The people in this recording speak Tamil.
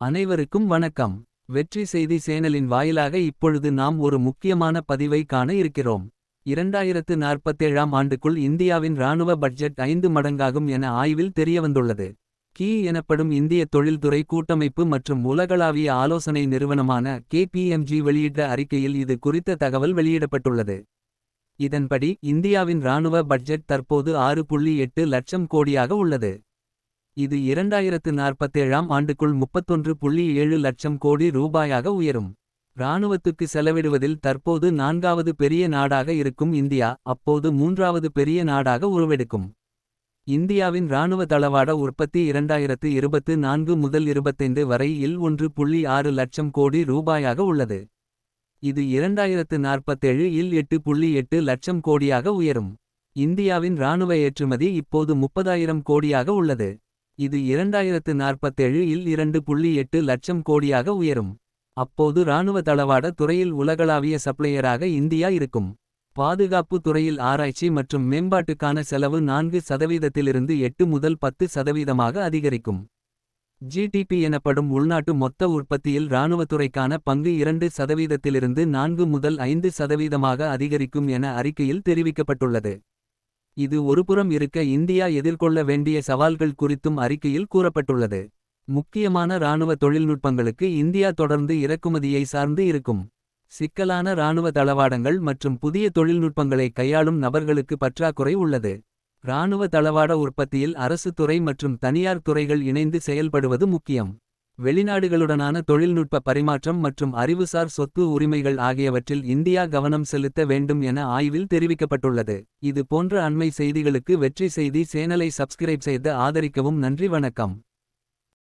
அனைவருக்கும் வணக்கம். வெற்றி செய்தி சேனலின் வாயிலாக இப்பொழுது நாம் ஒரு முக்கியமான பதிவை காண இருக்கிறோம். இரண்டாயிரத்து நாற்பத்தேழாம் ஆண்டுக்குள் இந்தியாவின் இராணுவ பட்ஜெட் ஐந்து மடங்காகும் என ஆய்வில் தெரியவந்துள்ளது. கீ எனப்படும் இந்திய தொழில்துறை கூட்டமைப்பு மற்றும் உலகளாவிய ஆலோசனை நிறுவனமான கேபிஎம்ஜி வெளியிட்ட அறிக்கையில் இது குறித்த தகவல் வெளியிடப்பட்டுள்ளது. இதன்படி இந்தியாவின் இராணுவ பட்ஜெட் தற்போது ஆறு புள்ளி எட்டு லட்சம் கோடியாக உள்ளது. இது இரண்டாயிரத்து நாற்பத்தேழாம் ஆண்டுக்குள் முப்பத்தொன்று புள்ளி ஏழு லட்சம் கோடி ரூபாயாக உயரும். இராணுவத்துக்கு செலவிடுவதில் தற்போது நான்காவது பெரிய நாடாக இருக்கும் இந்தியா அப்போது மூன்றாவது பெரிய நாடாக உருவெடுக்கும். இந்தியாவின் இராணுவ தளவாட உற்பத்தி இரண்டாயிரத்து இருபத்து நான்கு முதல் இருபத்தைந்து வரை இல் ஒன்று புள்ளி ஆறு லட்சம் கோடி ரூபாயாக உள்ளது. இது இரண்டாயிரத்து நாற்பத்தேழு இல் எட்டு புள்ளி எட்டு லட்சம் கோடியாக உயரும். இந்தியாவின் இராணுவ ஏற்றுமதி இப்போது முப்பதாயிரம் கோடியாக உள்ளது. இது இரண்டாயிரத்து நாற்பத்தேழு இல் இரண்டு புள்ளி எட்டு லட்சம் கோடியாக உயரும். அப்போது இராணுவ தளவாட துறையில் உலகளாவிய சப்ளையராக இந்தியா இருக்கும். பாதுகாப்பு துறையில் ஆராய்ச்சி மற்றும் மேம்பாட்டுக்கான செலவு நான்கு சதவீதத்திலிருந்து எட்டு முதல் பத்து சதவீதமாக அதிகரிக்கும். ஜிடிபி எனப்படும் உள்நாட்டு மொத்த உற்பத்தியில் இராணுவத்துறைக்கான பங்கு இரண்டு சதவீதத்திலிருந்து நான்கு முதல் ஐந்து சதவீதமாக அதிகரிக்கும் என அறிக்கையில் தெரிவிக்கப்பட்டுள்ளது. இது ஒருபுறம் இருக்க இந்தியா எதிர்கொள்ள வேண்டிய சவால்கள் குறித்தும் அறிக்கையில் கூறப்பட்டுள்ளது. முக்கியமான இராணுவ தொழில்நுட்பங்களுக்கு இந்தியா தொடர்ந்து இறக்குமதியை சார்ந்து இருக்கும். சிக்கலான இராணுவ தளவாடங்கள் மற்றும் புதிய தொழில்நுட்பங்களை கையாளும் நபர்களுக்கு பற்றாக்குறை உள்ளது. இராணுவ தளவாட உற்பத்தியில் அரசு துறை மற்றும் தனியார் துறைகள் இணைந்து செயல்படுவது முக்கியம். வெளிநாடுகளுடனான தொழில்நுட்ப பரிமாற்றம் மற்றும் அறிவுசார் சொத்து உரிமைகள் ஆகியவற்றில் இந்தியா கவனம் செலுத்த வேண்டும் என ஆய்வில் தெரிவிக்கப்பட்டுள்ளது. இது போன்ற அண்மை செய்திகளுக்கு வெற்றி செய்தி சேனலை சப்ஸ்கிரைப் செய்து ஆதரிக்கவும் நன்றி வணக்கம்.